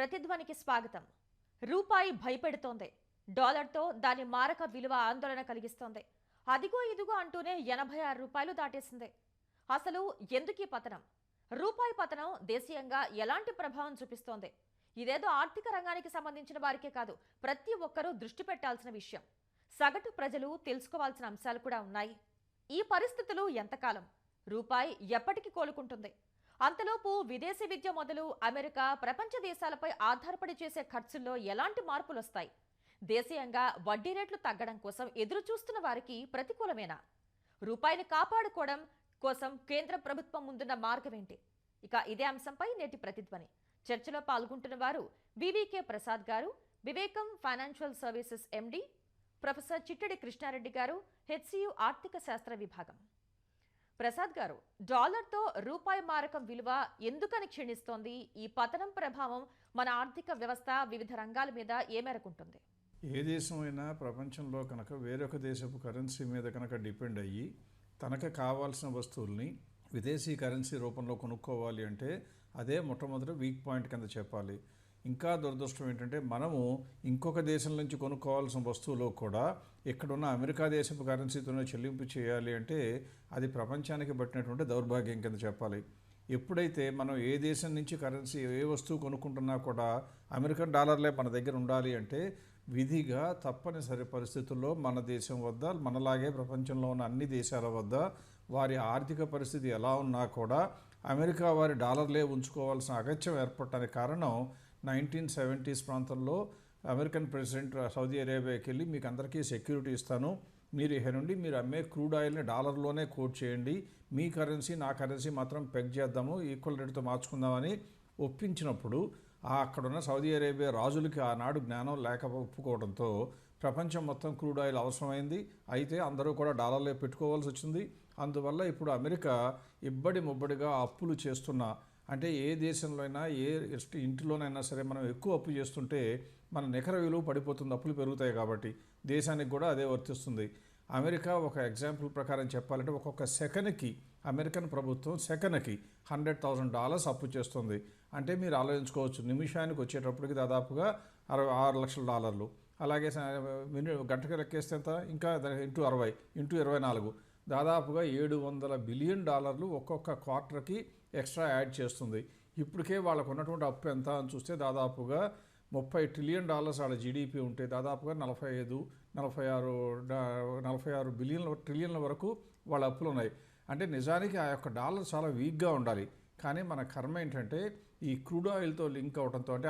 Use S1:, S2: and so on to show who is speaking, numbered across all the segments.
S1: ప్రతిధ్వనికి స్వాగతం. రూపాయి భయపెడుతోంది. డాలర్తో దాని మారక విలువ ఆందోళన కలిగిస్తోంది. అదిగో ఇదిగో అంటూనే ఎనభై ఆరు రూపాయలు దాటేసింది. అసలు ఎందుకీ పతనం? రూపాయి పతనం దేశీయంగా ఎలాంటి ప్రభావం చూపిస్తోంది? ఇదేదో ఆర్థిక రంగానికి సంబంధించిన వారికే కాదు ప్రతి ఒక్కరూ దృష్టి పెట్టాల్సిన విషయం. సగటు ప్రజలు తెలుసుకోవాల్సిన అంశాలు కూడా ఉన్నాయి. ఈ పరిస్థితులు ఎంతకాలం? రూపాయి ఎప్పటికి కోలుకుంటుంది? అంతలోపు విదేశీ విద్య మొదలు అమెరికా ప్రపంచ దేశాలపై ఆధారపడి చేసే ఖర్చుల్లో ఎలాంటి మార్పులు వస్తాయి దేశీయంగా వడ్డీ రేట్లు తగ్గడం కోసం ఎదురు చూస్తున్న వారికి ప్రతికూలమేనా? రూపాయిని కాపాడుకోవడం కోసం కేంద్ర ప్రభుత్వం ముందున్న మార్గమేంటి? ఇక ఇదే అంశంపై నేటి ప్రతిధ్వని. చర్చలో పాల్గొంటున్న వారు వివికే ప్రసాద్ గారు Vivekam financial services MD professor Chittadi Krishna Reddy గారు హెచ్సియు ఆర్థిక శాస్త్ర విభాగం. ప్రసాద్ గారు డాలర్తో రూపాయి మారకం విలువ ఎందుకని క్షీణిస్తోంది? ఈ పతనం ప్రభావం మన ఆర్థిక వ్యవస్థ వివిధ రంగాల మీద ఏ మేరకు ఉంటుంది
S2: ఏ దేశమైనా ప్రపంచంలో కనుక వేరొక దేశపు కరెన్సీ మీద కనుక డిపెండ్ అయ్యి తనకు కావాల్సిన వస్తువుల్ని విదేశీ కరెన్సీ రూపంలో కొనుక్కోవాలి అంటే అదే మొట్టమొదటి వీక్ పాయింట్ కింద చెప్పాలి. ఇంకా దురదృష్టం ఏంటంటే మనము ఇంకొక దేశం నుంచి కొనుక్కోవాల్సిన వస్తువులో కూడా ఇక్కడున్న అమెరికా దేశపు కరెన్సీతోనే చెల్లింపు చేయాలి అంటే అది ప్రపంచానికి పట్టినటువంటి దౌర్భాగ్యం కింద చెప్పాలి. ఎప్పుడైతే మనం ఏ దేశం నుంచి కరెన్సీ ఏ వస్తువు కొనుక్కుంటున్నా కూడా అమెరికన్ డాలర్లే మన దగ్గర ఉండాలి అంటే విధిగా తప్పనిసరి పరిస్థితుల్లో మన దేశం వద్ద మనలాగే ప్రపంచంలో ఉన్న అన్ని దేశాల వద్ద వారి ఆర్థిక పరిస్థితి ఎలా ఉన్నా కూడా అమెరికా వారి డాలర్లే ఉంచుకోవాల్సిన అగత్యం ఏర్పడటానికి కారణం నైన్టీన్ సెవెంటీస్ ప్రాంతంలో అమెరికన్ ప్రెసిడెంట్ సౌదీ అరేబియాకి వెళ్ళి మీకు అందరికీ సెక్యూరిటీ ఇస్తాను. మీరు ఇక నుండి మీరు అమ్మే క్రూడ్ ఆయిల్ని డాలర్లోనే కోట్ చేయండి. మీ కరెన్సీ నా కరెన్సీ మాత్రం పెగ్ చేద్దాము ఈక్వల్ రేట్తో మార్చుకుందామని ఒప్పించినప్పుడు అక్కడున్న సౌదీ అరేబియా రాజులకి ఆనాడు జ్ఞానం లేక ఒప్పుకోవడంతో ప్రపంచం మొత్తం క్రూడ్ ఆయిల్ అవసరమైంది. అయితే అందరూ కూడా డాలర్లే పెట్టుకోవాల్సి వచ్చింది. అందువల్ల ఇప్పుడు అమెరికా ఇబ్బడి ముబ్బడిగా అప్పులు చేస్తున్న అంటే ఏ దేశంలో అయినా ఏ ఇంటిలోనైనా సరే మనం ఎక్కువ అప్పు చేస్తుంటే మన నికర విలువ పడిపోతుంది అప్పులు పెరుగుతాయి కాబట్టి దేశానికి కూడా అదే వర్తిస్తుంది. అమెరికా ఒక ఎగ్జాంపుల్ ప్రకారం చెప్పాలంటే ఒక్కొక్క సెకన్కి అమెరికన్ ప్రభుత్వం సెకన్కి హండ్రెడ్ థౌసండ్ డాలర్స్ అప్పు చేస్తుంది. అంటే మీరు ఆలోచించుకోవచ్చు నిమిషానికి వచ్చేటప్పటికి దాదాపుగా అరవై ఆరు లక్షల డాలర్లు. అలాగే మిని గంటకి లెక్కేస్తే ఎంత? ఇంకా ఇంటూ అరవై ఇంటూ ఇరవై నాలుగు. దాదాపుగా ఏడు వందల బిలియన్ డాలర్లు ఒక్కొక్క క్వార్టర్కి ఎక్స్ట్రా యాడ్ చేస్తుంది. ఇప్పటికే వాళ్ళకు ఉన్నటువంటి అప్పు ఎంత అని చూస్తే దాదాపుగా ముప్పై ట్రిలియన్ డాలర్స్ వాళ్ళ జీడిపి ఉంటే దాదాపుగా నలభై ఐదు నలభై ఆరు నలభై ఆరు బిలియన్ల ట్రిలియన్ల వరకు వాళ్ళ అప్పులు ఉన్నాయి అంటే నిజానికి ఆ యొక్క డాలర్ చాలా వీక్గా ఉండాలి. కానీ మన కర్మ ఏంటంటే ఈ క్రూడ్ ఆయిల్తో లింక్ అవడంతో అంటే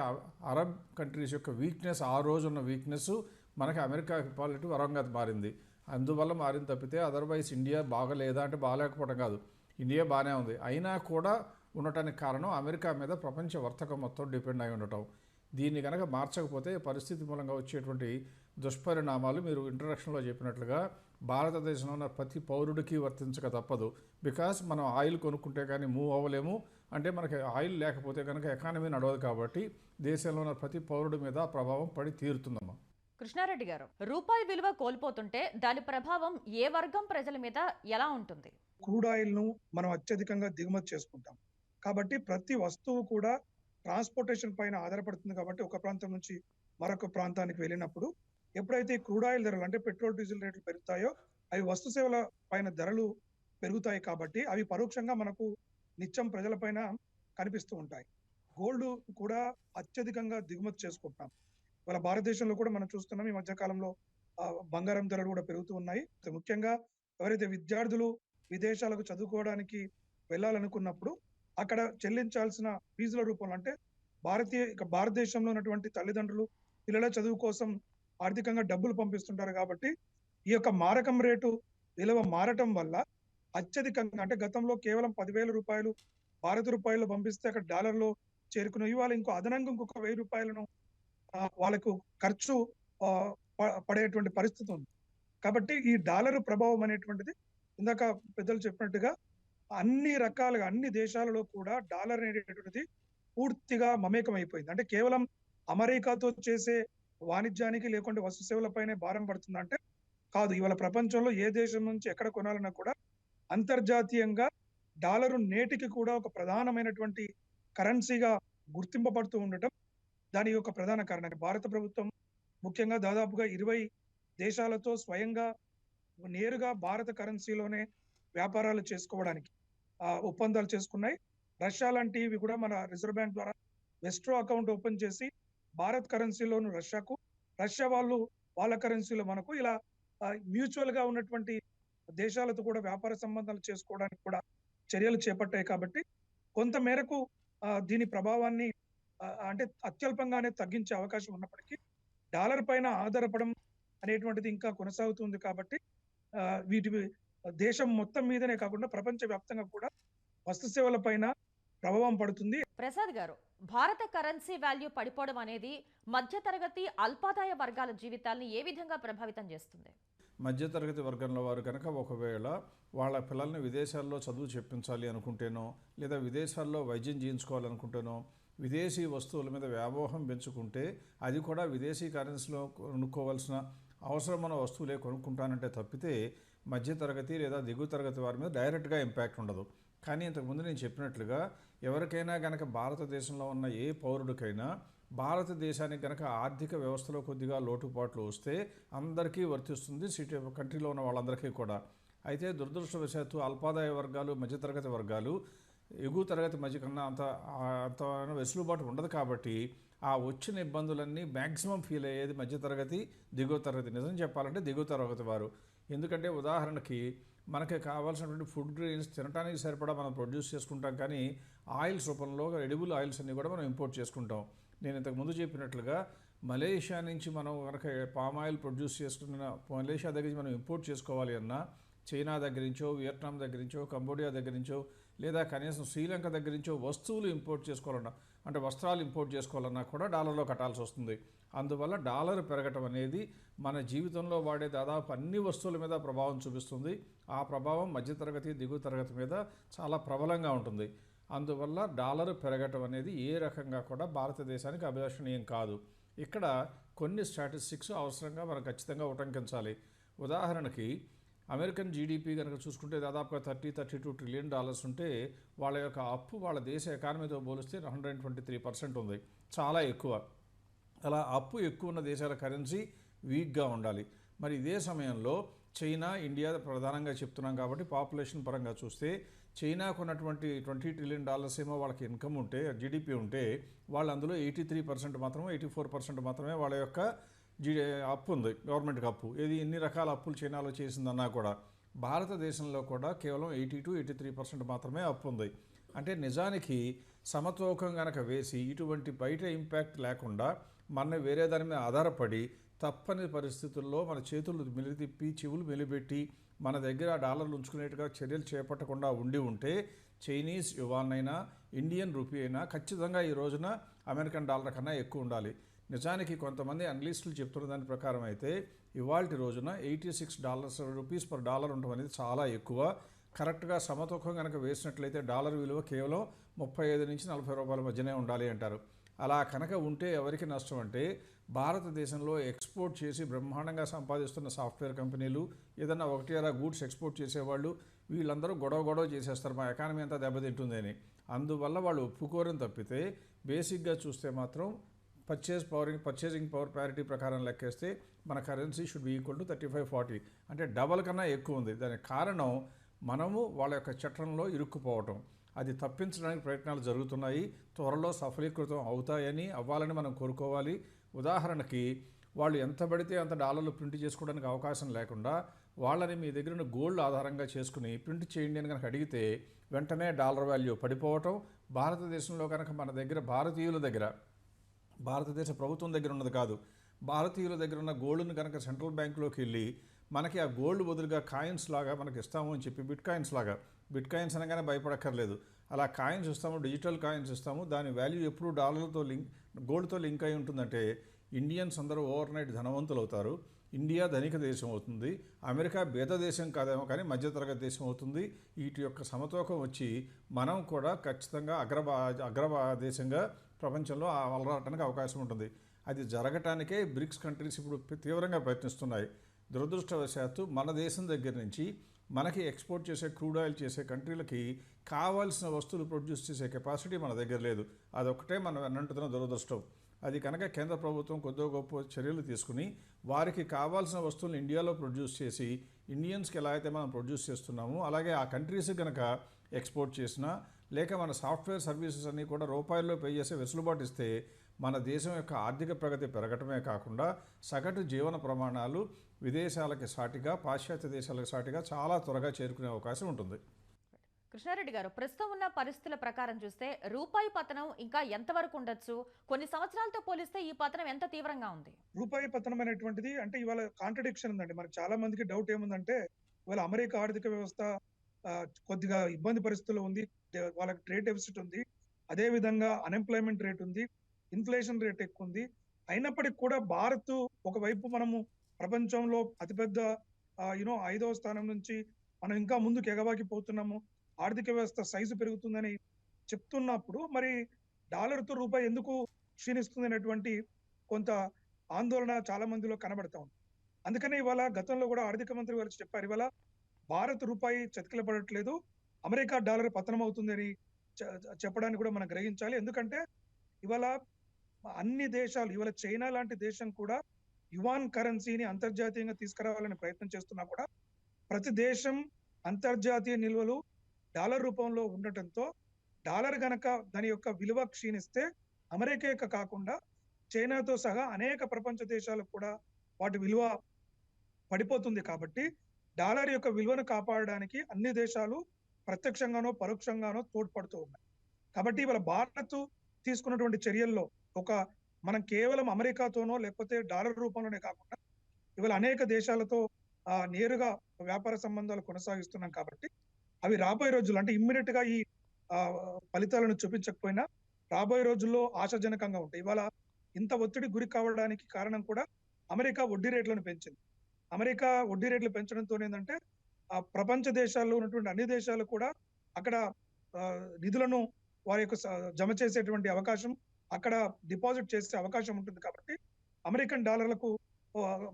S2: అరబ్ కంట్రీస్ యొక్క వీక్నెస్ ఆ రోజు ఉన్న వీక్నెస్ మనకి అమెరికా పాలిటీ వరంగా మారింది. అందువల్ల మారింది తప్పితే అదర్వైజ్ ఇండియా బాగలేదా అంటే బాగాలేకపోవడం కాదు. ఇండియా బాగానే ఉంది. అయినా కూడా ఉండటానికి కారణం అమెరికా మీద ప్రపంచ వర్తకం మొత్తం డిపెండ్ అయి ఉండటం. దీన్ని కనుక మార్చకపోతే పరిస్థితి మూలంగా వచ్చేటువంటి దుష్పరిణామాలు మీరు ఇంట్రడక్షన్లో చెప్పినట్లుగా భారతదేశంలో ఉన్న ప్రతి పౌరుడికి వర్తించక తప్పదు. బికాస్ మనం ఆయిల్ కొనుక్కుంటే కానీ మూవ్ అవ్వలేము. అంటే మనకి ఆయిల్ లేకపోతే కనుక ఎకానమీ నడవదు కాబట్టి దేశంలో ఉన్న ప్రతి పౌరుడి మీద ప్రభావం పడి తీరుతుందమ్మా.
S1: కృష్ణారెడ్డి గారు రూపాయి విలువ కోల్పోతుంటే దాని ప్రభావం ఏ వర్గం ప్రజల మీద ఎలా ఉంటుంది?
S3: క్రూడ్ ఆయిల్ను మనం అత్యధికంగా దిగుమతి చేసుకుంటాం. కాబట్టి ప్రతి వస్తువు కూడా ట్రాన్స్పోర్టేషన్ పైన ఆధారపడుతుంది కాబట్టి ఒక ప్రాంతం నుంచి మరొక ప్రాంతానికి వెళ్ళినప్పుడు ఎప్పుడైతే క్రూడ్ ఆయిల్ ధరలు అంటే పెట్రోల్ డీజిల్ రేట్లు పెరుగుతాయో అవి వస్తు సేవల పైన ధరలు పెరుగుతాయి కాబట్టి అవి పరోక్షంగా మనకు నిత్యం ప్రజల పైన కనిపిస్తూ ఉంటాయి. గోల్డ్ కూడా అత్యధికంగా దిగుమతి చేసుకుంటాం. వాళ్ళ భారతదేశంలో కూడా మనం చూస్తున్నాం ఈ మధ్య కాలంలో బంగారం ధరలు కూడా పెరుగుతూ ఉన్నాయి. ముఖ్యంగా ఎవరైతే విద్యార్థులు విదేశాలకు చదువుకోవడానికి వెళ్ళాలనుకున్నప్పుడు అక్కడ చెల్లించాల్సిన ఫీజుల రూపంలో అంటే భారతీయ ఇక భారతదేశంలో ఉన్నటువంటి తల్లిదండ్రులు పిల్లల చదువు కోసం ఆర్థికంగా డబ్బులు పంపిస్తుంటారు కాబట్టి ఈ యొక్క మారకం రేటు విలువ మారటం వల్ల అత్యధికంగా అంటే గతంలో కేవలం పదివేల రూపాయలు భారత రూపాయలు పంపిస్తే అక్కడ డాలర్లో చేరుకున్న ఇవాళ ఇంకో అదనంగా ఇంకొక వెయ్యి రూపాయలను వాళ్ళకు ఖర్చు ప- పడేటువంటి పరిస్థితి ఉంది. కాబట్టి ఈ డాలర్ ప్రభావం అనేటువంటిది ఇందాక పెద్దలు చెప్పినట్టుగా అన్ని రకాలుగా అన్ని దేశాలలో కూడా డాలర్ అనేటువంటిది పూర్తిగా మమేకం అయిపోయింది అంటే కేవలం అమెరికాతో చేసే వాణిజ్యానికి లేకుంటే వస్తు సేవలపైనే భారం పడుతుందంటే కాదు. ఇవాళ ప్రపంచంలో ఏ దేశం నుంచి ఎక్కడ కొనాలన్నా కూడా అంతర్జాతీయంగా డాలరు నేటికి కూడా ఒక ప్రధానమైనటువంటి కరెన్సీగా గుర్తింపబడుతూ ఉండటం దాని యొక్క ప్రధాన కారణం. భారత ప్రభుత్వం ముఖ్యంగా దాదాపుగా ఇరవై దేశాలతో స్వయంగా నేరుగా భారత కరెన్సీలోనే వ్యాపారాలు చేసుకోవడానికి ఆ, ఒప్పందాలు చేసుకున్నాయి. రష్యా లాంటివి కూడా మన రిజర్వ్ బ్యాంక్ ద్వారా వెస్ట్రో అకౌంట్ ఓపెన్ చేసి భారత్ కరెన్సీలోను రష్యాకు రష్యా వాళ్ళు వాళ్ళ కరెన్సీలో మనకు ఇలా మ్యూచువల్గా ఉన్నటువంటి దేశాలతో కూడా వ్యాపార సంబంధాలు చేసుకోవడానికి కూడా చర్యలు చేపట్టాయి కాబట్టి కొంత మేరకు దీని ప్రభావాన్ని అంటే అత్యల్పంగానే తగ్గించే అవకాశం ఉన్నప్పటికీ డాలర్ పైన ఆధారపడడం అనేటువంటిది ఇంకా కొనసాగుతుంది కాబట్టి వీటి దేశం మొత్తం మీదనే కాకుండా ప్రపంచ వ్యాప్తంగా కూడా వస్తు సేవల పైన ప్రభావం పడుతుంది.
S1: ప్రసాద్ గారు భారత కరెన్సీ వాల్యూ పడిపోవడం అనేది మధ్యతరగతి అల్పాదాయ వర్గాల జీవితాల్ని ఏ విధంగా ప్రభావితం చేస్తుంది?
S2: మధ్యతరగతి వర్గంలో వారు కనుక ఒకవేళ వాళ్ళ పిల్లల్ని విదేశాల్లో చదువు చెప్పించాలి అనుకుంటేనో లేదా విదేశాల్లో వైద్యం చేయించుకోవాలనుకుంటేనో విదేశీ వస్తువుల మీద వ్యామోహం పెంచుకుంటే అది కూడా విదేశీ కరెన్సీలో కొనుక్కోవాల్సిన అవసరమైన వస్తువులే కొనుక్కుంటానంటే తప్పితే మధ్యతరగతి లేదా దిగువ తరగతి వారి మీద డైరెక్ట్గా ఇంపాక్ట్ ఉండదు. కానీ ఇంతకుముందు నేను చెప్పినట్లుగా ఎవరికైనా గనక భారతదేశంలో ఉన్న ఏ పౌరుడికైనా భారతదేశానికి గనక ఆర్థిక వ్యవస్థలో కొద్దిగా లోటుపాట్లు వస్తే అందరికీ వర్తిస్తుంది సిటీ కంట్రీలో ఉన్న వాళ్ళందరికీ కూడా. అయితే దురదృష్టవశాత్తు అల్పాదాయ వర్గాలు మధ్యతరగతి వర్గాలు ఎగువ తరగతి మధ్య కన్నా అంత అంత వెసులుబాటు ఉండదు కాబట్టి ఆ వచ్చిన ఇబ్బందులన్నీ మ్యాక్సిమం ఫీల్ అయ్యేది మధ్యతరగతి దిగువ తరగతి. నిజం చెప్పాలంటే దిగువ తరగతి వారు. ఎందుకంటే ఉదాహరణకి మనకి కావాల్సినటువంటి ఫుడ్ గ్రెయిన్స్ తినడానికి సరిపడా మనం ప్రొడ్యూస్ చేసుకుంటాం కానీ ఆయిల్స్ రూపంలో ఎడిబుల్ ఆయిల్స్ అన్నీ కూడా మనం ఇంపోర్ట్ చేసుకుంటాం. నేను ఇంతకు ముందు చెప్పినట్లుగా మలేషియా నుంచి మనం కనుక పామ్ ఆయిల్ ప్రొడ్యూస్ చేసుకున్న మలేషియా దగ్గర నుంచి మనం ఇంపోర్ట్ చేసుకోవాలి అన్నా చైనా దగ్గర నుంచో వియట్నాం దగ్గర నుంచో కంబోడియా దగ్గర నుంచో లేదా కనీసం శ్రీలంక దగ్గర నుంచో వస్తువులు ఇంపోర్ట్ చేసుకోవాలన్నా అంటే వస్త్రాలు ఇంపోర్ట్ చేసుకోవాలన్నా కూడా డాలర్లో కట్టాల్సి వస్తుంది. అందువల్ల డాలర్ పెరగటం అనేది మన జీవితంలో వాడే దాదాపు అన్ని వస్తువుల మీద ప్రభావం చూపిస్తుంది. ఆ ప్రభావం మధ్యతరగతి దిగువ తరగతి మీద చాలా ప్రబలంగా ఉంటుంది. అందువల్ల డాలర్ పెరగటం అనేది ఏ రకంగా కూడా భారతదేశానికి అభిలషణీయం కాదు. ఇక్కడ కొన్ని స్టాటిస్టిక్స్ అవసరంగా మనం ఖచ్చితంగా ఉటంకించాలి. ఉదాహరణకి అమెరికన్ జీడిపి కనుక చూసుకుంటే దాదాపుగా thirty thirty two trillion dollars ఉంటే వాళ్ళ యొక్క అప్పు వాళ్ళ దేశ ఎకానమీతో పోలిస్తే హండ్రెడ్ ట్వంటీ త్రీ పర్సెంట్ ఉంది. చాలా ఎక్కువ. అలా అప్పు ఎక్కువ ఉన్న దేశాల కరెన్సీ వీక్గా ఉండాలి. మరి ఇదే సమయంలో చైనా ఇండియా ప్రధానంగా చెప్తున్నాం కాబట్టి పాపులేషన్ పరంగా చూస్తే చైనాకు ఉన్నటువంటి ట్వంటీ ట్రిలియన్ డాలర్స్ ఏమో వాళ్ళకి ఇన్కమ్ ఉంటే జీడిపి ఉంటే వాళ్ళు అందులో ఎయిటీ త్రీ పర్సెంట్ మాత్రమే ఎయిటీ ఫోర్ పర్సెంట్ మాత్రమే వాళ్ళ యొక్క జీ అప్పు ఉంది గవర్నమెంట్కి అప్పు. ఇది ఎన్ని రకాల అప్పులు చైనాలో చేసిందన్నా కూడా భారతదేశంలో కూడా కేవలం eighty two eighty three percent మాత్రమే అప్పు ఉంది. అంటే నిజానికి సమతూకం కనుక వేసి ఇటువంటి బయట ఇంపాక్ట్ లేకుండా మన వేరే దాని మీద ఆధారపడి తప్పని పరిస్థితుల్లో మన చేతులు మెలితిప్పి చెవులు మెలిపెట్టి మన దగ్గర డాలర్లు ఉంచుకునేట్టుగా చర్యలు చేపట్టకుండా ఉండి ఉంటే చైనీస్ యువాన్ అయినా ఇండియన్ రూపీ అయినా ఖచ్చితంగా ఈ రోజున అమెరికన్ డాలర్ కన్నా ఎక్కువ ఉండాలి. నిజానికి కొంతమంది అనలిస్టులు చెప్తున్న దాని ప్రకారం అయితే ఇవాళ రోజున eighty six dollars rupees per dollar ఉండడం అనేది చాలా ఎక్కువ. కరెక్ట్గా సమతూకం కనుక వేసినట్లయితే డాలర్ విలువ కేవలం ముప్పై ఐదు నుంచి నలభై రూపాయల మధ్యనే ఉండాలి అంటారు. అలా కనుక ఉంటే ఎవరికి నష్టం అంటే భారతదేశంలో ఎక్స్పోర్ట్ చేసి బ్రహ్మాండంగా సంపాదిస్తున్న సాఫ్ట్వేర్ కంపెనీలు ఏదన్నా ఒకటి అలా గూడ్స్ ఎక్స్పోర్ట్ చేసేవాళ్ళు వీళ్ళందరూ గొడవ గొడవ చేసేస్తారు. మా ఎకానమీ అంతా దెబ్బతింటుందని. అందువల్ల వాళ్ళు ఒప్పుకోరని తప్పితే బేసిక్గా చూస్తే మాత్రం purchase power purchasing power parity ప్రకారం లెక్కేస్తే మన currency should be equal to thirty five forty అంటే డబల్ కన్నా ఎక్కువ ఉంది. దానికి కారణం మనము వాళ్ళ యొక్క చట్టంలో ఇరుక్కుపోవటం. అది తప్పించడానికి ప్రయత్నాలు జరుగుతున్నాయి. త్వరలో సఫలీకృతం అవుతాయని అవ్వాలని మనం కోరుకోవాలి. ఉదాహరణకి వాళ్ళు ఎంత పడితే అంత డాలర్లు ప్రింట్ చేసుకోవడానికి అవకాశం లేకుండా వాళ్ళని మీ దగ్గర ఉన్న గోల్డ్ ఆధారంగా చేసుకుని ప్రింట్ చేయండి అని కనుక అడిగితే వెంటనే డాలర్ వాల్యూ పడిపోవటం. భారతదేశంలో కనుక మన దగ్గర భారతీయుల దగ్గర భారతదేశ ప్రభుత్వం దగ్గర ఉన్నది కాదు. భారతీయుల దగ్గర ఉన్న గోల్డ్ను కనుక సెంట్రల్ బ్యాంకులోకి వెళ్ళి మనకి ఆ గోల్డ్ బదులుగా కాయిన్స్ లాగా మనకి ఇస్తాము అని చెప్పి బిట్ కాయిన్స్ లాగా బిట్ కాయిన్స్ అనగానే భయపడక్కర్లేదు. అలా కాయిన్స్ ఇస్తాము డిజిటల్ కాయిన్స్ ఇస్తాము దాని వాల్యూ ఎప్పుడు డాలర్లతో లింక్ గోల్డ్తో లింక్ అయి ఉంటుందంటే ఇండియన్స్ అందరూ ఓవర్ నైట్ ధనవంతులు అవుతారు. ఇండియా ధనిక దేశం అవుతుంది అమెరికా బేద దేశం కాదేమో కానీ మధ్యతరగతి దేశం అవుతుంది. వీటి యొక్క సమతూకం వచ్చి మనం కూడా ఖచ్చితంగా అగ్రభా అగ్రభా దేశంగా ప్రపంచంలో అలరాటానికి అవకాశం ఉంటుంది. అది జరగటానికే బ్రిక్స్ కంట్రీస్ ఇప్పుడు తీవ్రంగా ప్రయత్నిస్తున్నాయి. దురదృష్టవశాత్తు మన దేశం దగ్గర నుంచి మనకి ఎక్స్పోర్ట్ చేసే క్రూడ్ ఆయిల్ చేసే కంట్రీలకి కావాల్సిన వస్తువులు ప్రొడ్యూస్ చేసే కెపాసిటీ మన దగ్గర లేదు. అదొకటే మనం అన్నంటున్న దురదృష్టం. అది కనుక కేంద్ర ప్రభుత్వం కొద్దిగా గొప్ప చర్యలు తీసుకుని వారికి కావాల్సిన వస్తువులను ఇండియాలో ప్రొడ్యూస్ చేసి ఇండియన్స్కి ఎలా అయితే మనం ప్రొడ్యూస్ చేస్తున్నామో అలాగే ఆ కంట్రీస్ కనుక ఎక్స్పోర్ట్ చేసినా లేక మన సాఫ్ట్వేర్ సర్వీసెస్ అన్నీ కూడా రూపాయల్లో పే చేసే వెసులుబాటు ఇస్తే మన దేశం యొక్క ఆర్థిక ప్రగతి పెరగటమే కాకుండా సగటు జీవన ప్రమాణాలు విదేశాలకి సాటిగా పాశ్చాత్య దేశాలకు సాటిగా చాలా త్వరగా చేరుకునే అవకాశం ఉంటుంది.
S1: కృష్ణారెడ్డి గారు ప్రస్తుతం ఉన్న పరిస్థితుల ప్రకారం చూస్తే రూపాయి పతనం ఇంకా ఎంతవరకు ఉండొచ్చు? కొన్ని సంవత్సరాలతో పోలిస్తే ఈ పతనం ఎంత తీవ్రంగా ఉంది?
S3: రూపాయి పతనం అనేటువంటిది అంటే ఇవాళ కాంట్రడిక్షన్ ఉందండి. మనకి చాలా మందికి డౌట్ ఏముందంటే ఇవాళ అమెరికా ఆర్థిక వ్యవస్థ కొద్దిగా ఇబ్బంది పరిస్థితుల్లో ఉంది. వాళ్ళకి ట్రేడ్ డెఫిసిట్ ఉంది. అదే విధంగా అన్ఎంప్లాయ్మెంట్ రేట్ ఉంది. ఇన్ఫ్లేషన్ రేట్ ఎక్కువ ఉంది. అయినప్పటికీ కూడా భారత్ ఒకవైపు మనము ప్రపంచంలో అతిపెద్ద యూనో ఐదవ స్థానం నుంచి మనం ఇంకా ముందుకు ఎగవాకి పోతున్నాము ఆర్థిక వ్యవస్థ సైజు పెరుగుతుందని చెప్తున్నప్పుడు మరి డాలర్తో రూపాయి ఎందుకు క్షీణిస్తుంది అనేటువంటి కొంత ఆందోళన చాలా మందిలో కనబడతా ఉంది. అందుకనే ఇవాళ గతంలో కూడా ఆర్థిక మంత్రి గారు చెప్పారు ఇవాళ భారత్ రూపాయి చతికిలపడట్లేదు. అమెరికా డాలర్ పతనం అవుతుందని చెప్పడానికి కూడా మనం గ్రహించాలి. ఎందుకంటే ఇవాళ అన్ని దేశాలు ఇవాళ చైనా లాంటి దేశం కూడా యువాన్ కరెన్సీని అంతర్జాతీయంగా తీసుకురావాలని ప్రయత్నం చేస్తున్నా కూడా ప్రతి దేశం అంతర్జాతీయ నిల్వలు డాలర్ రూపంలో ఉండటంతో డాలర్ గనక దాని యొక్క విలువ క్షీణిస్తే అమెరికా కాకుండా చైనాతో సహా అనేక ప్రపంచ దేశాలకు కూడా వాటి విలువ పడిపోతుంది కాబట్టి డాలర్ యొక్క విలువను కాపాడడానికి అన్ని దేశాలు ప్రత్యక్షంగానో పరోక్షంగానో తోడ్పడుతూ ఉన్నాయి. కాబట్టి ఇవాళ భారత్ తీసుకున్నటువంటి చర్యల్లో ఒక మనం కేవలం అమెరికాతోనో లేకపోతే డాలర్ రూపంలోనే కాకుండా ఇవాళ అనేక దేశాలతో నేరుగా వ్యాపార సంబంధాలు కొనసాగిస్తున్నాం కాబట్టి అవి రాబోయే రోజులు అంటే ఇమ్మీడియట్గా ఈ ఫలితాలను చూపించకపోయినా రాబోయే రోజుల్లో ఆశాజనకంగా ఉంటాయి. ఇవాళ ఇంత ఒత్తిడి గురి కావడానికి కారణం కూడా అమెరికా వడ్డీ రేట్లను పెంచింది. అమెరికా వడ్డీ రేట్లు పెంచడంతో ఏంటంటే ఆ ప్రపంచ దేశాల్లో ఉన్నటువంటి అన్ని దేశాలు కూడా అక్కడ నిధులను వారి యొక్క స- జమ చేసేటువంటి అవకాశం అక్కడ డిపాజిట్ చేసే అవకాశం ఉంటుంది కాబట్టి అమెరికన్ డాలర్లకు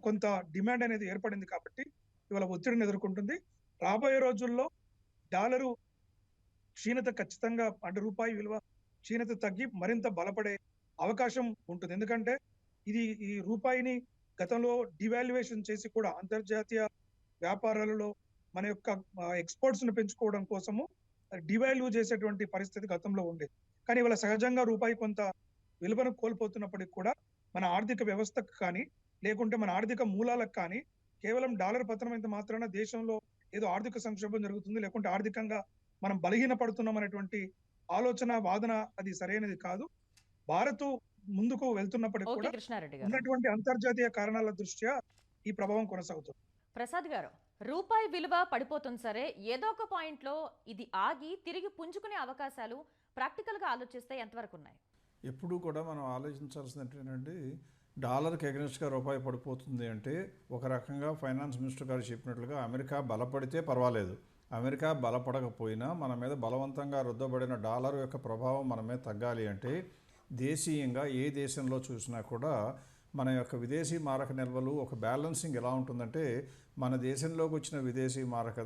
S3: కొంత డిమాండ్ అనేది ఏర్పడింది కాబట్టి ఇవాళ ఒత్తిడిని ఎదుర్కొంటుంది. రాబోయే రోజుల్లో డాలరు క్షీణత ఖచ్చితంగా అంటే రూపాయి విలువ క్షీణత తగ్గి మరింత బలపడే అవకాశం ఉంటుంది. ఎందుకంటే ఇది ఈ రూపాయిని గతంలో డివాల్యుయేషన్ చేసి కూడా అంతర్జాతీయ వ్యాపారాలలో మన యొక్క ఎక్స్పోర్ట్స్ను పెంచుకోవడం కోసము డివాల్యూ చేసేటువంటి పరిస్థితి గతంలో ఉండేది. కానీ ఇవాళ సహజంగా రూపాయి కొంత విలువను కోల్పోతున్నప్పటికీ కూడా మన ఆర్థిక వ్యవస్థకు కానీ లేకుంటే మన ఆర్థిక మూలాలకు కానీ కేవలం డాలర్ పతనమైనంత మాత్రాన దేశంలో ఏదో ఆర్థిక సంక్షోభం జరుగుతుంది లేకుంటే ఆర్థికంగా మనం బలహీన పడుతున్నాం అనేటువంటి ఆలోచన వాదన అది సరైనది కాదు. భారత్ ముందుకు వెళ్తున్నప్పటికీ కూడా ఉన్నటువంటి అంతర్జాతీయ కారణాల దృష్ట్యా ఈ ప్రభావం కొనసాగుతుంది.
S1: ప్రసాద్ గారు రూపాయి విలువ పడిపోతుంది సరే ఏదో ఒక పాయింట్లో ఇది ఆగి తిరిగి పుంజుకునే అవకాశాలు ప్రాక్టికల్గా ఆలోచిస్తే ఎంతవరకు ఉన్నాయి
S2: ఎప్పుడూ కూడా మనం ఆలోచించాల్సింది ఏంటంటే డాలర్కి ఎగనెస్ట్గా రూపాయి పడిపోతుంది అంటే ఒక రకంగా ఫైనాన్స్ మినిస్టర్ గారు చెప్పినట్లుగా అమెరికా బలపడితే పర్వాలేదు. అమెరికా బలపడకపోయినా మన మీద బలవంతంగా రుద్దబడిన డాలర్ యొక్క ప్రభావం మన మీద తగ్గాలి అంటే దేశీయంగా ఏ దేశంలో చూసినా కూడా మన యొక్క విదేశీ మారక నిల్వలు ఒక బ్యాలెన్సింగ్ ఎలా ఉంటుందంటే మన దేశంలోకి వచ్చిన విదేశీ మారక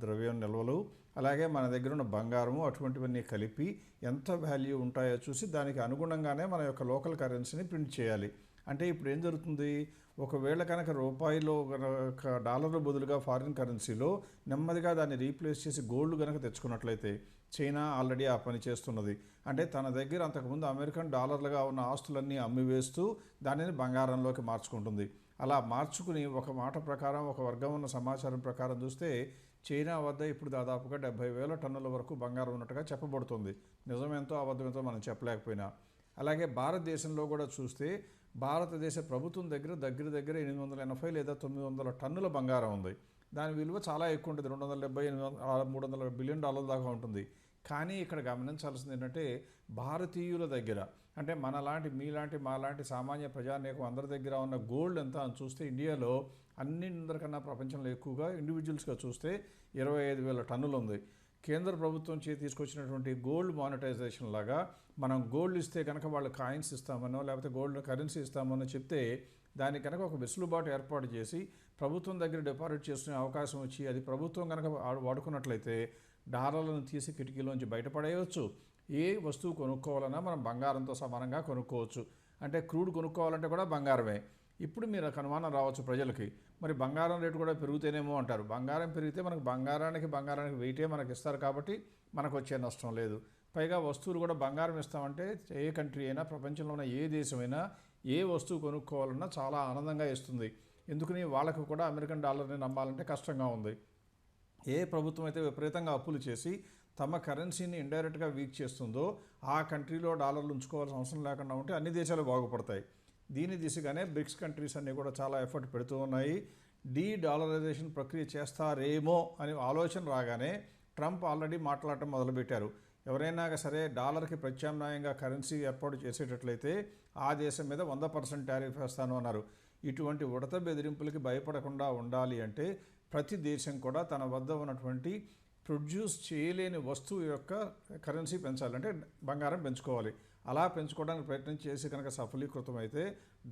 S2: ద్రవ్యం నిల్వలు అలాగే మన దగ్గర ఉన్న బంగారము అటువంటివన్నీ కలిపి ఎంత వాల్యూ ఉంటాయో చూసి దానికి అనుగుణంగానే మన యొక్క లోకల్ కరెన్సీని ప్రింట్ చేయాలి. అంటే ఇప్పుడు ఏం జరుగుతుంది? ఒకవేళ కనుక రూపాయిలో కనుక డాలర్ల బదులుగా ఫారిన్ కరెన్సీలో నెమ్మదిగా దాన్ని రీప్లేస్ చేసి గోల్డ్ కనుక తెచ్చుకున్నట్లయితే చైనా ఆల్రెడీ ఆ పని చేస్తున్నది. అంటే తన దగ్గర అంతకుముందు అమెరికన్ డాలర్లుగా ఉన్న ఆస్తులన్నీ అమ్మివేస్తూ దానిని బంగారంలోకి మార్చుకుంటుంది. అలా మార్చుకుని ఒక మాట ప్రకారం ఒక వర్గం ఉన్న సమాచారం ప్రకారం చూస్తే చైనా వద్ద ఇప్పుడు దాదాపుగా డెబ్బై వేల టన్నుల వరకు బంగారం ఉన్నట్టుగా చెప్పబడుతుంది. నిజమేంతో అబద్ధమేంతో మనం చెప్పలేకపోయినా. అలాగే భారతదేశంలో కూడా చూస్తే భారతదేశ ప్రభుత్వం దగ్గర దగ్గర దగ్గర ఎనిమిది వందల ఎనభై లేదా తొమ్మిది వందల టన్నుల బంగారం ఉంది. దాని విలువ చాలా ఎక్కువ ఉంటుంది. రెండు వందల డెబ్బై ఎనిమిది వందల మూడు వందల బిలియన్ డాలర్ల దాకా ఉంటుంది. కానీ ఇక్కడ గమనించాల్సింది ఏంటంటే భారతీయుల దగ్గర అంటే మనలాంటి మీలాంటి మాలాంటి సామాన్య ప్రజానీకం అందరి దగ్గర ఉన్న గోల్డ్ ఎంత అని చూస్తే ఇండియాలో అన్నిందరికన్నా ప్రపంచంలో ఎక్కువగా ఇండివిజువల్స్గా చూస్తే ఇరవై ఐదు వేల టన్నులు ఉంది. కేంద్ర ప్రభుత్వం చే తీసుకొచ్చినటువంటి గోల్డ్ మానిటైజేషన్ లాగా మనం గోల్డ్ ఇస్తే కనుక వాళ్ళు కాయిన్స్ ఇస్తామనో లేకపోతే గోల్డ్ కరెన్సీ ఇస్తామనో చెప్తే దానికి కనుక ఒక వెసులుబాటు ఏర్పాటు చేసి ప్రభుత్వం దగ్గర డిపాజిట్ చేసుకునే అవకాశం వచ్చి అది ప్రభుత్వం కనుక వాడుకున్నట్లయితే డాలర్లను తీసి కిటికీలోంచి బయటపడేయవచ్చు. ఏ వస్తువు కొనుక్కోవాలన్నా మనం బంగారంతో సమానంగా కొనుక్కోవచ్చు. అంటే క్రూడ్ కొనుక్కోవాలంటే కూడా బంగారమే. ఇప్పుడు మీరు అనుమానం రావచ్చు ప్రజలకి. మరి బంగారం రేటు కూడా పెరుగుతేనేమో అంటారు. బంగారం పెరిగితే మనకు బంగారానికి బంగారానికి వెయిటే మనకి ఇస్తారు కాబట్టి మనకు వచ్చే నష్టం లేదు. పైగా వస్తువులు కూడా బంగారం ఇస్తామంటే ఏ కంట్రీ అయినా ప్రపంచంలో ఉన్న ఏ దేశమైనా ఏ వస్తువు కొనుక్కోవాలన్నా చాలా ఆనందంగా ఇస్తుంది. ఎందుకని? వాళ్ళకు కూడా అమెరికన్ డాలర్ని నమ్మాలంటే కష్టంగా ఉంది. ఏ ప్రభుత్వం అయితే విపరీతంగా అప్పులు చేసి తమ కరెన్సీని ఇండైరెక్ట్గా వీక్ చేస్తుందో ఆ కంట్రీలో డాలర్లు ఉంచుకోవాల్సిన అవసరం లేకుండా ఉంటే అన్ని దేశాలు బాగుపడతాయి. దీని దిశగానే బ్రిక్స్ కంట్రీస్ అన్నీ కూడా చాలా ఎఫర్ట్ పెడుతూ ఉన్నాయి. డీ డాలరైజేషన్ ప్రక్రియ చేస్తారేమో అనే ఆలోచన రాగానే ట్రంప్ ఆల్రెడీ మాట్లాడటం మొదలుపెట్టారు. ఎవరైనా సరే డాలర్కి ప్రత్యామ్నాయంగా కరెన్సీ ఏర్పాటు చేసేటట్లయితే ఆ దేశం మీద వంద పర్సెంట్ ట్యారిఫ్ వేస్తాను అన్నారు. ఇటువంటి ఉడత బెదిరింపులకి భయపడకుండా ఉండాలి అంటే ప్రతి దేశం కూడా తన వద్ద ఉన్నటువంటి ప్రొడ్యూస్ చేయలేని వస్తువు యొక్క కరెన్సీ పెంచాలంటే బంగారం పెంచుకోవాలి. అలా పెంచుకోవడానికి ప్రయత్నం చేసి కనుక సఫలీకృతం అయితే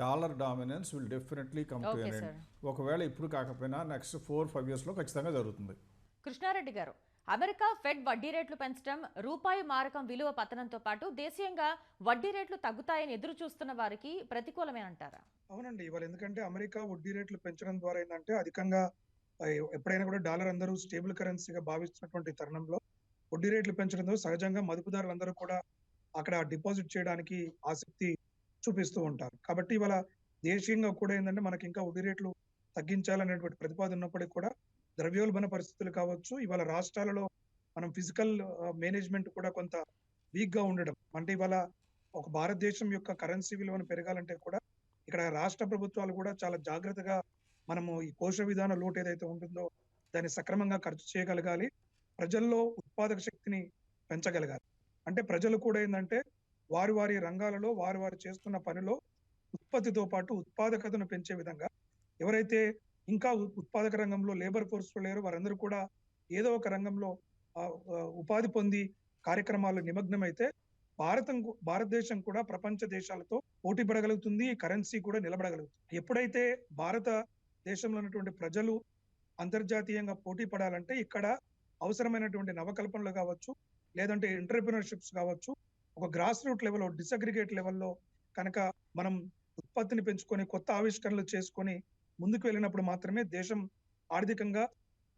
S2: dollar dominance will definitely come to. ఒకవేళ ఇప్పుడు కాకపోయినా నెక్స్ట్ ఫోర్ ఫైవ్ ఇయర్స్లో ఖచ్చితంగా జరుగుతుంది.
S1: కృష్ణారెడ్డి గారు అమెరికా ఫెడ్ వడ్డీ రేట్లు పెంచడం రూపాయి మారకం విలువ పతనంతో పాటు దేశీయంగా వడ్డీ రేట్లు తగ్గుతాయని ఎదురు చూస్తున్న వారికి ప్రతికూలమే అంటారా?
S3: అవునండి ఇవాళ ఎందుకంటే అమెరికా వడ్డీ రేట్లు పెంచడం ద్వారా ఏంటంటే అధికంగా ఎప్పుడైనా కూడా డాలర్ అందరూ స్టేబుల్ కరెన్సీగా భావిస్తున్నటువంటి తరుణంలో వడ్డీ రేట్లు పెంచడంతో సహజంగా మదుపుదారులందరూ కూడా అక్కడ డిపాజిట్ చేయడానికి ఆసక్తి చూపిస్తూ ఉంటారు. కాబట్టి ఇవాళ దేశీయంగా కూడా ఏంటంటే మనకి ఇంకా వడ్డీ రేట్లు తగ్గించాలనేటువంటి ప్రతిపాదన ఉన్నప్పటికీ కూడా ద్రవ్యోల్బణ పరిస్థితులు కావచ్చు ఇవాళ రాష్ట్రాలలో మనం ఫిజికల్ మేనేజ్మెంట్ కూడా కొంత వీక్గా ఉండడం. అంటే ఇవాళ ఒక భారతదేశం యొక్క కరెన్సీ విలువను పెరగాలంటే కూడా ఇక్కడ రాష్ట్ర ప్రభుత్వాలు కూడా చాలా జాగ్రత్తగా మనము ఈ కోశ విధాన లోటు ఏదైతే ఉంటుందో దాన్ని సక్రమంగా ఖర్చు చేయగలగాలి. ప్రజల్లో ఉత్పాదక శక్తిని పెంచగలగాలి. అంటే ప్రజలు కూడా ఏంటంటే వారి వారి రంగాలలో వారు వారు చేస్తున్న పనిలో ఉత్పత్తితో పాటు ఉత్పాదకతను పెంచే విధంగా ఎవరైతే ఇంకా ఉత్పాదక రంగంలో లేబర్ ఫోర్స్ లేరు లేరో వారందరూ కూడా ఏదో ఒక రంగంలో ఉపాధి పొంది కార్యక్రమాల్లో నిమగ్నమైతే భారతం భారతదేశం కూడా ప్రపంచ దేశాలతో పోటీ పడగలుగుతుంది కరెన్సీ కూడా నిలబడగలుగుతుంది. ఎప్పుడైతే భారత దేశంలో ఉన్నటువంటి ప్రజలు అంతర్జాతీయంగా పోటీ పడాలంటే ఇక్కడ అవసరమైనటువంటి నవకల్పనలు కావచ్చు లేదంటే ఎంటర్ప్రినర్షిప్స్ కావచ్చు ఒక గ్రాస్ రూట్ లెవెల్లో డిసగ్రిగేట్ లెవెల్లో కనుక మనం ఉత్పత్తిని పెంచుకొని కొత్త ఆవిష్కరణలు చేసుకొని ముందుకు వెళ్ళినప్పుడు మాత్రమే దేశం ఆర్థికంగా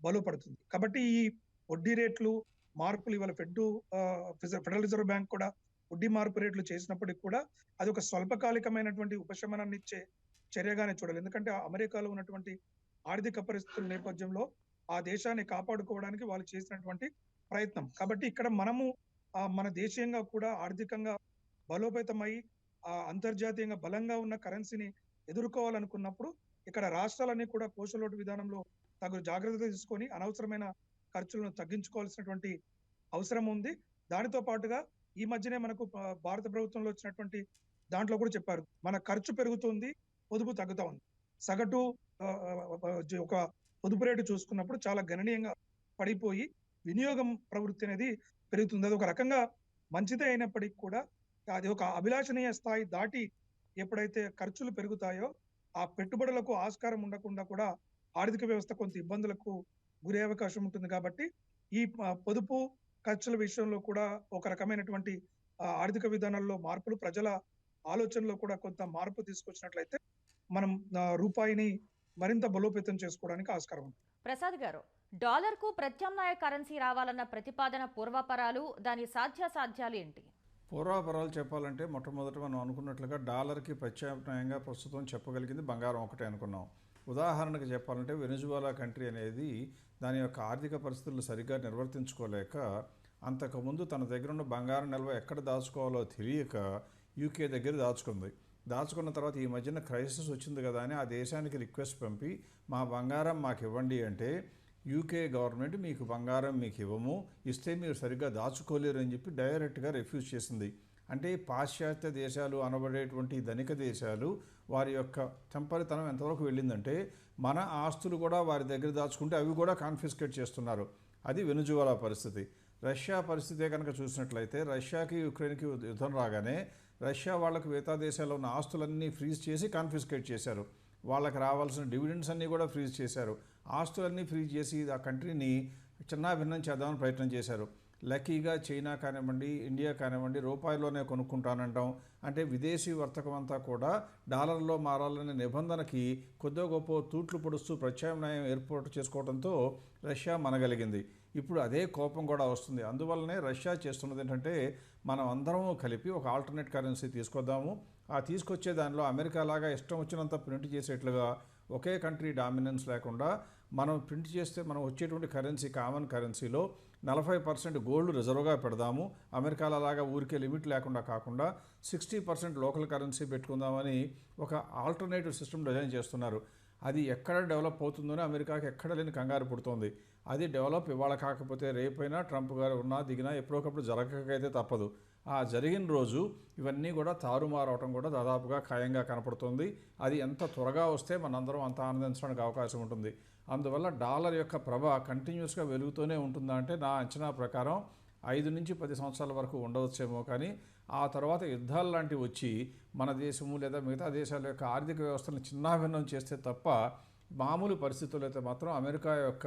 S3: బలపడుతుంది. కాబట్టి ఈ వడ్డీ రేట్లు మార్పులు ఇవాళ ఫెడ్ ఫెడరల్ రిజర్వ్ బ్యాంక్ కూడా వడ్డీ మార్పు రేట్లు చేసినప్పటికి కూడా అది ఒక స్వల్పకాలికమైనటువంటి ఉపశమనాన్ని ఇచ్చే చర్యగానే చూడాలి. ఎందుకంటే అమెరికాలో ఉన్నటువంటి ఆర్థిక పరిస్థితుల నేపథ్యంలో ఆ దేశాన్ని కాపాడుకోవడానికి వాళ్ళు చేసినటువంటి ప్రయత్నం. కాబట్టి ఇక్కడ మనము మన దేశీయంగా కూడా ఆర్థికంగా బలోపేతమై ఆ అంతర్జాతీయంగా బలంగా ఉన్న కరెన్సీని ఎదుర్కోవాలనుకున్నప్పుడు ఇక్కడ రాష్ట్రాలన్నీ కూడా కోశలోటు విధానంలో తగు జాగ్రత్త తీసుకొని అనవసరమైన ఖర్చులను తగ్గించుకోవాల్సినటువంటి అవసరం ఉంది. దానితో పాటుగా ఈ మధ్యనే మనకు భారత ప్రభుత్వంలో వచ్చినటువంటి దాంట్లో కూడా చెప్పారు. మన ఖర్చు పెరుగుతుంది పొదుపు తగ్గుతా ఉంది. సగటు ఒక పొదుపు రేటు చూసుకున్నప్పుడు చాలా గణనీయంగా పడిపోయి వినియోగం ప్రవృత్తి అనేది పెరుగుతుంది. అది ఒక రకంగా మంచిదే అయినప్పటికీ కూడా అది ఒక అభిలాషణీయ స్థాయి దాటి ఎప్పుడైతే ఖర్చులు పెరుగుతాయో ఆ పెట్టుబడులకు ఆస్కారం ఉండకుండా కూడా ఆర్థిక వ్యవస్థ కొంత ఇబ్బందులకు గురే అవకాశం ఉంటుంది కాబట్టి ఈ పొదుపు ఖర్చుల విషయంలో కూడా ఒక రకమైనటువంటి ఆర్థిక విధానాల్లో మార్పులు ప్రజల ఆలోచనలో కూడా కొంత మార్పు తీసుకొచ్చినట్లయితే మనం రూపాయిని మరింత బలోపేతం చేసుకోవడానికి ఆస్కారం ఉంది.
S1: ప్రసాద్ గారు డాలర్కు ప్రత్యామ్నాయ కరెన్సీ రావాలన్న ప్రతిపాదన పూర్వపరాలు దాని సాధ్యాసాధ్యాలు ఏంటి?
S2: పూర్వాపరాలు చెప్పాలంటే మొట్టమొదట మనం అనుకున్నట్లుగా డాలర్కి ప్రత్యామ్నాయంగా ప్రస్తుతం చెప్పగలిగింది బంగారం ఒకటే అనుకున్నాం. ఉదాహరణకు చెప్పాలంటే వెనుజువాలా కంట్రీ అనేది దాని యొక్క ఆర్థిక పరిస్థితులు సరిగ్గా నిర్వర్తించుకోలేక అంతకుముందు తన దగ్గర ఉన్న బంగారం నిల్వ ఎక్కడ దాచుకోవాలో తెలియక యూకే దగ్గర దాచుకుంది. దాచుకున్న తర్వాత ఈ మధ్యన క్రైసిస్ వచ్చింది కదా అని ఆ దేశానికి రిక్వెస్ట్ పంపి మా బంగారం మాకు ఇవ్వండి అంటే యూకే గవర్నమెంట్ మీకు బంగారం మీకు ఇవ్వము ఇస్తే మీరు సరిగ్గా దాచుకోలేరు అని చెప్పి డైరెక్ట్గా రిఫ్యూజ్ చేసింది. అంటే పాశ్చాత్య దేశాలు అనబడేటువంటి ధనిక దేశాలు వారి యొక్క తెంపరితనం ఎంతవరకు వెళ్ళిందంటే మన ఆస్తులు కూడా వారి దగ్గర దాచుకుంటే అవి కూడా కాన్ఫిస్కేట్ చేస్తున్నారు. అది వెనుజువాలా పరిస్థితి. రష్యా పరిస్థితే కనుక చూసినట్లయితే రష్యాకి యుక్రెయిన్కి యుద్ధం రాగానే రష్యా వాళ్ళకు మిగతా దేశాల్లో ఉన్న ఆస్తులన్నీ ఫ్రీజ్ చేసి కాన్ఫిస్కేట్ చేశారు. వాళ్ళకి రావాల్సిన డివిడెండ్స్ అన్నీ కూడా ఫ్రీజ్ చేశారు. ఆస్తులన్నీ ఫ్రీజ్ చేసి ఆ కంట్రీని చిన్నాభిన్నం చేద్దామని ప్రయత్నం చేశారు. లక్కీగా చైనా కానివ్వండి ఇండియా కానివ్వండి రూపాయలోనే కొనుక్కుంటానంటాం. అంటే విదేశీ వర్తకం అంతా కూడా డాలర్లో మారాలనే నిబంధనకి కొద్దో గొప్ప తూట్లు పొడుస్తూ ప్రత్యామ్నాయం ఏర్పాటు చేసుకోవడంతో రష్యా మనగలిగింది. ఇప్పుడు అదే కోపం కూడా వస్తుంది. అందువల్లనే రష్యా చేస్తున్నది ఏంటంటే మనం అందరం కలిపి ఒక ఆల్టర్నేట్ కరెన్సీ తీసుకొద్దాము. ఆ తీసుకొచ్చే దానిలో అమెరికా లాగా ఇష్టం వచ్చినంత ప్రింట్ చేసేట్లుగా ఒకే కంట్రీ డామినెన్స్ లేకుండా మనం ప్రింట్ చేస్తే మనం వచ్చేటువంటి కరెన్సీ కామన్ కరెన్సీలో నలభై పర్సెంట్ గోల్డ్ రిజర్వ్గా పెడదాము. అమెరికాలో లాగా ఊరికే లిమిట్ లేకుండా కాకుండా సిక్స్టీ పర్సెంట్ లోకల్ కరెన్సీ పెట్టుకుందామని ఒక ఆల్టర్నేటివ్ సిస్టమ్ డిజైన్ చేస్తున్నారు. అది ఎక్కడ డెవలప్ అవుతుందోనే అమెరికాకి ఎక్కడ లేని కంగారు పుడుతోంది. అది డెవలప్ ఇవాళ కాకపోతే రేపైనా ట్రంప్ గారు ఉన్నా దిగినా ఎప్పుడొకప్పుడు జరగకైతే తప్పదు. ఆ జరిగిన రోజు ఇవన్నీ కూడా తారుమారవటం కూడా దాదాపుగా ఖాయంగా కనపడుతుంది. అది ఎంత త్వరగా వస్తే మనందరం అంత ఆనందించడానికి అవకాశం ఉంటుంది. అందువల్ల డాలర్ యొక్క ప్రభ కంటిన్యూస్గా వెలుగుతూనే ఉంటుందా అంటే నా అంచనా ప్రకారం ఐదు నుంచి పది సంవత్సరాల వరకు ఉండవచ్చేమో కానీ ఆ తర్వాత యుద్ధాలు లాంటివి వచ్చి మన దేశము లేదా మిగతా దేశాల యొక్క ఆర్థిక వ్యవస్థను చిన్నాభిన్నం చేస్తే తప్ప మామూలు పరిస్థితుల్లో అయితే మాత్రం అమెరికా యొక్క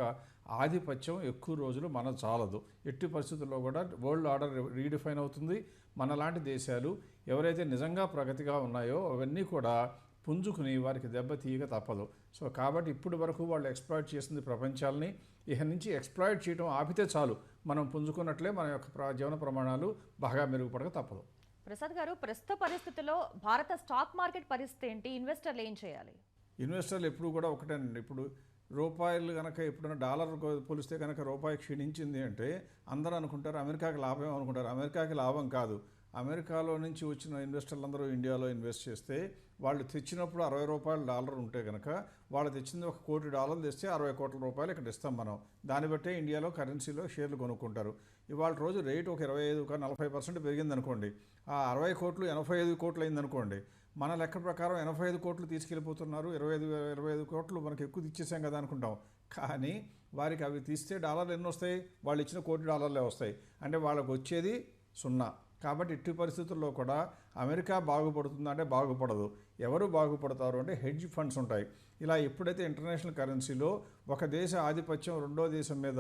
S2: ఆధిపత్యం ఎక్కువ రోజులు మన చాలదు. ఎట్టి పరిస్థితుల్లో కూడా వరల్డ్ ఆర్డర్ రీడిఫైన్ అవుతుంది. మనలాంటి దేశాలు ఎవరైతే నిజంగా ప్రగతిగా ఉన్నాయో అవన్నీ కూడా పుంజుకుని వారికి దెబ్బ తీయక తప్పదు. సో కాబట్టి ఇప్పటి వరకు వాళ్ళు ఎక్స్ప్లాయిట్ చేసింది ప్రపంచాలని. ఇక నుంచి ఎక్స్ప్లాయిట్ చేయడం ఆపితే చాలు. మనం పుంజుకున్నట్లే మన యొక్క జీవన ప్రమాణాలు బాగా మెరుగుపడక తప్పదు.
S1: ప్రసాద్ గారు ప్రస్తుత పరిస్థితుల్లో భారత స్టాక్ మార్కెట్ పరిస్థితి ఏంటి? ఇన్వెస్టర్లు ఏం చేయాలి?
S2: ఇన్వెస్టర్లు ఎప్పుడు కూడా ఒకటేనండి. ఇప్పుడు రూపాయలు కనుక ఎప్పుడైనా డాలర్ పోలిస్తే కనుక రూపాయి క్షీణించింది అంటే అందరూ అనుకుంటారు అమెరికాకి లాభం అనుకుంటారు. అమెరికాకి లాభం కాదు. అమెరికాలో నుంచి వచ్చిన ఇన్వెస్టర్లు అందరూ ఇండియాలో ఇన్వెస్ట్ చేస్తే వాళ్ళు తెచ్చినప్పుడు అరవై రూపాయల డాలర్ ఉంటే కనుక వాళ్ళు తెచ్చింది ఒక కోటి డాలర్లు తెస్తే అరవై కోట్ల రూపాయలు ఇక్కడ ఇస్తాం మనం. దాన్ని బట్టే ఇండియాలో కరెన్సీలో షేర్లు కొనుక్కుంటారు. ఇవాళ రోజు రేటు ఒక ఇరవై ఐదు ఒక నలభై పర్సెంట్ పెరిగింది అనుకోండి ఆ అరవై కోట్లు ఎనభై ఐదు కోట్లు అయింది అనుకోండి మన లెక్క ప్రకారం ఎనభై ఐదు కోట్లు తీసుకెళ్ళిపోతున్నారు. ఇరవై ఐదు ఇరవై ఐదు కోట్లు మనకి ఎక్కువ ఇచ్చేసాం కదా అనుకుంటాం. కానీ వారికి అవి తీస్తే డాలర్లు ఎన్ని వస్తాయి వాళ్ళు ఇచ్చిన కోటి డాలర్లే వస్తాయి. అంటే వాళ్ళకు వచ్చేది సున్నా. కాబట్టి ఇట్టి పరిస్థితుల్లో కూడా అమెరికా బాగుపడుతుందంటే బాగుపడదు. ఎవరు బాగుపడతారు అంటే హెడ్జ్ ఫండ్స్ ఉంటాయి. ఇలా ఎప్పుడైతే ఇంటర్నేషనల్ కరెన్సీలో ఒక దేశ ఆధిపత్యం రెండో దేశం మీద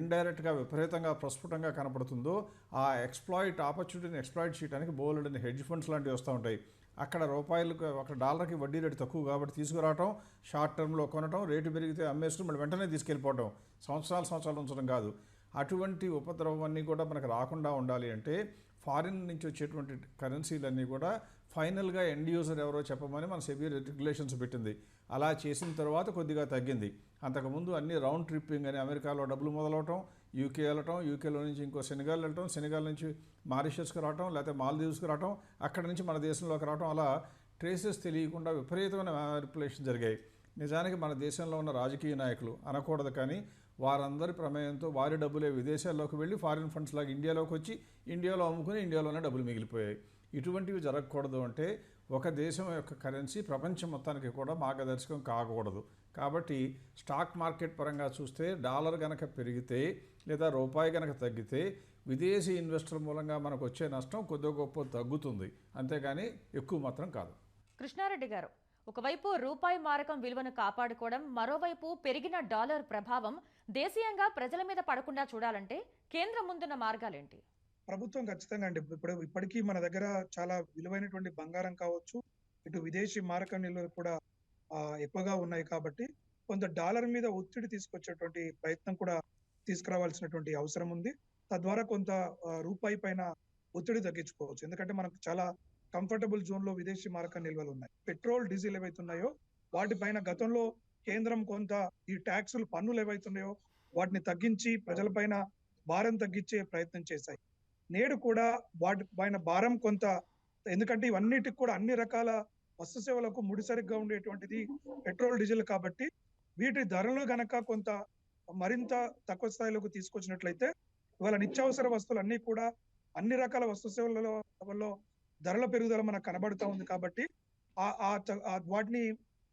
S2: ఇండైరెక్ట్గా విపరీతంగా ప్రస్ఫుటంగా కనపడుతుందో ఆ ఎక్స్ప్లాయిట్ ఆపర్చునిటీని ఎక్స్ప్లాయిట్ చేయడానికి బోలెడని హెడ్జ్ ఫండ్స్ లాంటివి వస్తూ ఉంటాయి. అక్కడ రూపాయలకు ఒక డాలర్కి వడ్డీ రేటు తక్కువ కాబట్టి తీసుకురావటం షార్ట్ టర్మ్లో కొనటం రేటు పెరిగితే అమ్మేసుకుని మళ్ళీ వెంటనే తీసుకెళ్ళిపోవటం సంవత్సరాలు సంవత్సరాలు ఉంచడం కాదు. అటువంటి ఉపద్రవం అన్నీ కూడా మనకు రాకుండా ఉండాలి అంటే ఫారిన్ నుంచి వచ్చేటువంటి కరెన్సీలన్నీ కూడా ఫైనల్గా ఎండ్ యూజర్ ఎవరో చెప్పమని మన సెబీ రెగ్యులేషన్స్ పెట్టింది. అలా చేసిన తర్వాత కొద్దిగా తగ్గింది. అంతకుముందు అన్ని రౌండ్ ట్రిప్పింగ్ అని అమెరికాలో డబ్బులు మొదలవటం యూకే వెళ్ళటం యూకేలో నుంచి ఇంకో సెనగాల్ వెళ్ళటం సెనగాల్ నుంచి మారిషస్కి రావటం లేకపోతే మాల్దీవ్స్కి రావటం అక్కడ నుంచి మన దేశంలోకి రావటం అలా ట్రేసెస్ తెలియకుండా విపరీతమైన మ్యానిపులేషన్ జరిగాయి. నిజానికి మన దేశంలో ఉన్న రాజకీయ నాయకులు అనకూడదు కానీ వారందరి ప్రమేయంతో వారి డబ్బులే విదేశాల్లోకి వెళ్ళి ఫారిన్ ఫండ్స్ లాగా ఇండియాలోకి వచ్చి ఇండియాలో అమ్ముకుని ఇండియాలోనే డబ్బులు మిగిలిపోయాయి. ఇటువంటివి జరగకూడదు అంటే ఒక దేశం యొక్క కరెన్సీ ప్రపంచం మొత్తానికి కూడా మార్గదర్శకం కాకూడదు. కాబట్టి స్టాక్ మార్కెట్ పరంగా చూస్తే డాలర్ గనక పెరిగితే లేదా రూపాయి గనక తగ్గితే విదేశీ ఇన్వెస్టర్ మూలంగా మనకు వచ్చే నష్టం కొద్ది గొప్ప తగ్గుతుంది. అంతేగాని ఎక్కువ మాత్రం కాదు.
S1: కృష్ణారెడ్డి గారు ఒకవైపు రూపాయి మారకం విలువను కాపాడుకోవడం మరోవైపు పెరిగిన డాలర్ ప్రభావం దేశీయంగా ప్రజల మీద పడకుండా చూడాలంటే కేంద్రం ముందున్న మార్గాలేంటి?
S3: ప్రభుత్వం ఖచ్చితంగా అండి. ఇప్పుడు ఇప్పటికీ మన దగ్గర చాలా విలువైనటువంటి బంగారం కావచ్చు ఇటు విదేశీ మారకం నిల్వలు కూడా ఎక్కువగా ఉన్నాయి కాబట్టి కొంత డాలర్ మీద ఒత్తిడి తీసుకొచ్చేటువంటి ప్రయత్నం కూడా తీసుకురావాల్సినటువంటి అవసరం ఉంది. తద్వారా కొంత రూపాయి పైన ఒత్తిడి తగ్గించుకోవచ్చు. ఎందుకంటే మనకు చాలా కంఫర్టబుల్ జోన్లో విదేశీ మారక నిల్వలు ఉన్నాయి పెట్రోల్ డీజిల్ ఏవైతున్నాయో వాటిపైన గతంలో కేంద్రం కొంత ఈ ట్యాక్సులు పన్నులు ఏవైతున్నాయో వాటిని తగ్గించి ప్రజలపైన భారం తగ్గించే ప్రయత్నం చేశాయి. నేడు కూడా వాటి పైన భారం కొంత ఎందుకంటే ఇవన్నిటికి కూడా అన్ని రకాల వస్తు సేవలకు ముడిసరిగ్గా ఉండేటువంటిది పెట్రోల్ డీజిల్ కాబట్టి వీటి ధరలు గనక కొంత మరింత తక్కువ స్థాయిలోకి తీసుకొచ్చినట్లయితే ఇవాళ నిత్యావసర వస్తువులు అన్ని కూడా అన్ని రకాల వస్తు సేవలలో ధరల పెరుగుదల మనకు కనబడుతూ ఉంది కాబట్టి ఆ వాటిని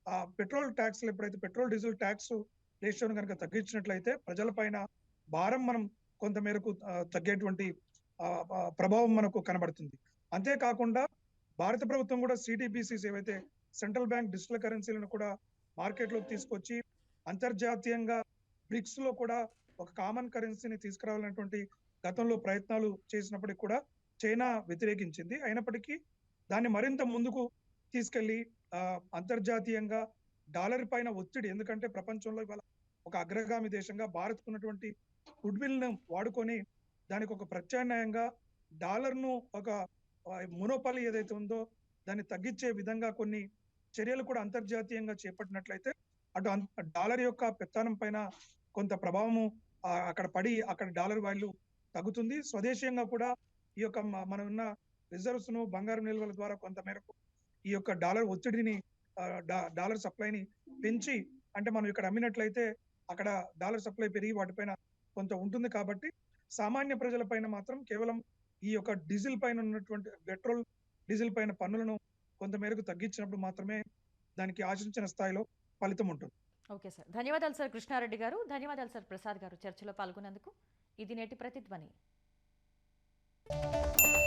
S3: ఆ పెట్రోల్ ట్యాక్స్లు ఎప్పుడైతే పెట్రోల్ డీజిల్ ట్యాక్స్ రేషియోను కనుక తగ్గించినట్లయితే ప్రజలపైన భారం మనం కొంత మేరకు తగ్గేటువంటి ప్రభావం మనకు కనబడుతుంది. అంతేకాకుండా భారత ప్రభుత్వం కూడా సిడిబిసిస్ ఏవైతే సెంట్రల్ బ్యాంక్ డిజిటల్ కరెన్సీలను కూడా మార్కెట్లోకి తీసుకొచ్చి అంతర్జాతీయంగా బ్రిక్స్లో కూడా ఒక కామన్ కరెన్సీని తీసుకురావాలన్నటువంటి గతంలో ప్రయత్నాలు చేసినప్పటికీ కూడా చైనా వ్యతిరేకించింది. అయినప్పటికీ దాన్ని మరింత ముందుకు తీసుకెళ్ళి అంతర్జాతీయంగా డాలర్ పైన ఒత్తిడి ఎందుకంటే ప్రపంచంలో ఇవాళ ఒక అగ్రగామి దేశంగా భారత్ ఉన్నటువంటి గుడ్విల్ను వాడుకొని దానికి ఒక ప్రత్యామ్నాయంగా డాలర్ను ఒక మునోపలి ఏదైతే ఉందో దాన్ని తగ్గించే విధంగా కొన్ని చర్యలు కూడా అంతర్జాతీయంగా చేపట్టినట్లయితే అటు అన్- డాలర్ యొక్క పెత్తానం పైన కొంత ప్రభావము అక్కడ పడి అక్కడ డాలర్ వాల్యూ తగ్గుతుంది. స్వదేశీయంగా కూడా ఈ యొక్క మనం ఉన్న రిజర్వ్స్ను బంగారం నిల్వల ద్వారా కొంత మేరకు ఈ యొక్క డాలర్ ఒత్తిడిని డాలర్ సప్లైని పెంచి అంటే మనం ఇక్కడ అమ్మినట్లయితే అక్కడ డాలర్ సప్లై పెరిగి వాటిపైన కొంత ఉంటుంది కాబట్టి సామాన్య ప్రజల పైన మాత్రం కేవలం ఈ యొక్క డీజిల్ పైన ఉన్నటువంటి పెట్రోల్ డీజిల్ పైన పన్నులను కొంత మేరకు తగ్గించినప్పుడు మాత్రమే దానికి ఆశించిన స్థాయిలో ఫలితం ఉంటుంది.
S1: Okay sir. ధన్యవాదాలు సార్ కృష్ణారెడ్డి గారు. ధన్యవాదాలు సార్ ప్రసాద్ గారు చర్చలో పాల్గొన్నందుకు. ఇది నేటి ప్రతిధ్వని. Thank you.